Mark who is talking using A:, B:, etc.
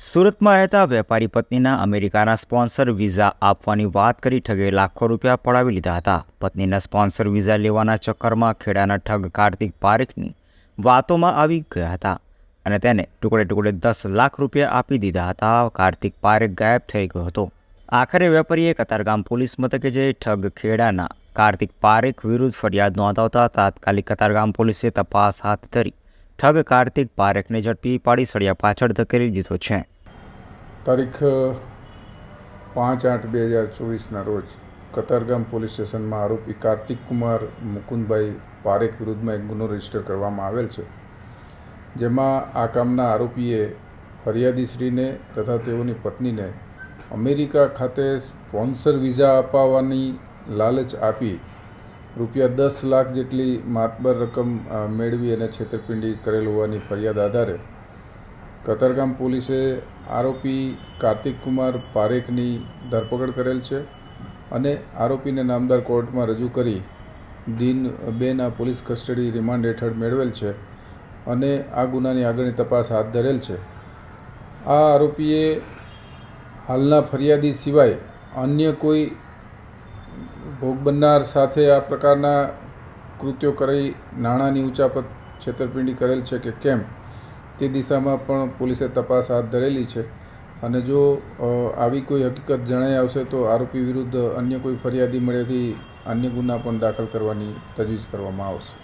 A: સુરતમાં રહેતા વેપારી પત્નીના અમેરિકાના સ્પોન્સર વિઝા આપવાની વાત કરી ઠગે લાખો રૂપિયા પડાવી લીધા હતા. પત્નીના સ્પોન્સર વિઝા લેવાના ચક્કરમાં ખેડાના ઠગ કાર્તિક પારેખની વાતોમાં આવી ગયા હતા અને તેને ટુકડે ટુકડે દસ લાખ રૂપિયા આપી દીધા હતા. કાર્તિક પારેખ ગાયબ થઈ ગયો હતો. આખરે વેપારીએ કતારગામ પોલીસ મથકે જઈ ઠગ ખેડાના કાર્તિક પારેખ વિરુદ્ધ ફરિયાદ નોંધાવતા તાત્કાલિક કતારગામ પોલીસે તપાસ હાથ ધરી ઠગ કાર્તિક પારેખને ઝડપી પાડી સળિયા પાછળ ધકેલી દીધો છે.
B: તારીખ પાંચ આઠ બે હજાર ચોવીસના રોજ કતારગામ પોલીસ સ્ટેશનમાં આરોપી કાર્તિક કુમાર મુકુંદભાઈ પારેખ વિરુદ્ધમાં એક ગુનો રજિસ્ટર કરવામાં આવેલ છે. જેમાં આ કામના આરોપીએ ફરિયાદીશ્રીને તથા તેઓની પત્નીને અમેરિકા ખાતે સ્પોન્સર વિઝા અપાવવાની લાલચ આપી રૂપિયા દસ લાખ જેટલી માતબર રકમ મેળવી અને છેતરપિંડી કરેલ હોવાની ફરિયાદ આધારે કતારગામ પોલીસે આરોપી કાર્તિક કુમાર પારેખની ધરપકડ કરેલ છે અને આરોપીને નામદાર કોર્ટમાં રજૂ કરી દિન બેના પોલીસ કસ્ટડી રિમાન્ડ હેઠળ મેળવેલ છે અને આ ગુનાની આગળની તપાસ હાથ ધરેલ છે. આ આરોપીએ હાલના ફરિયાદી સિવાય અન્ય કોઈ ભોગ બનનાર સાથે આ પ્રકારના કૃત્યો કરી નાણાંની ઉચાપત છેતરપિંડી કરેલ છે કે કેમ? તે દિશામાં પણ પોલીસે તપાસ હાથ ધરેલી છે. અને જો આવી કોઈ હકીકત જણાઈ આવશે તો આરોપી વિરુદ્ધ અન્ય કોઈ ફરિયાદી મળેથી અન્ય ગુના પણ દાખલ કરવાની તજવીજ કરવામાં આવશે.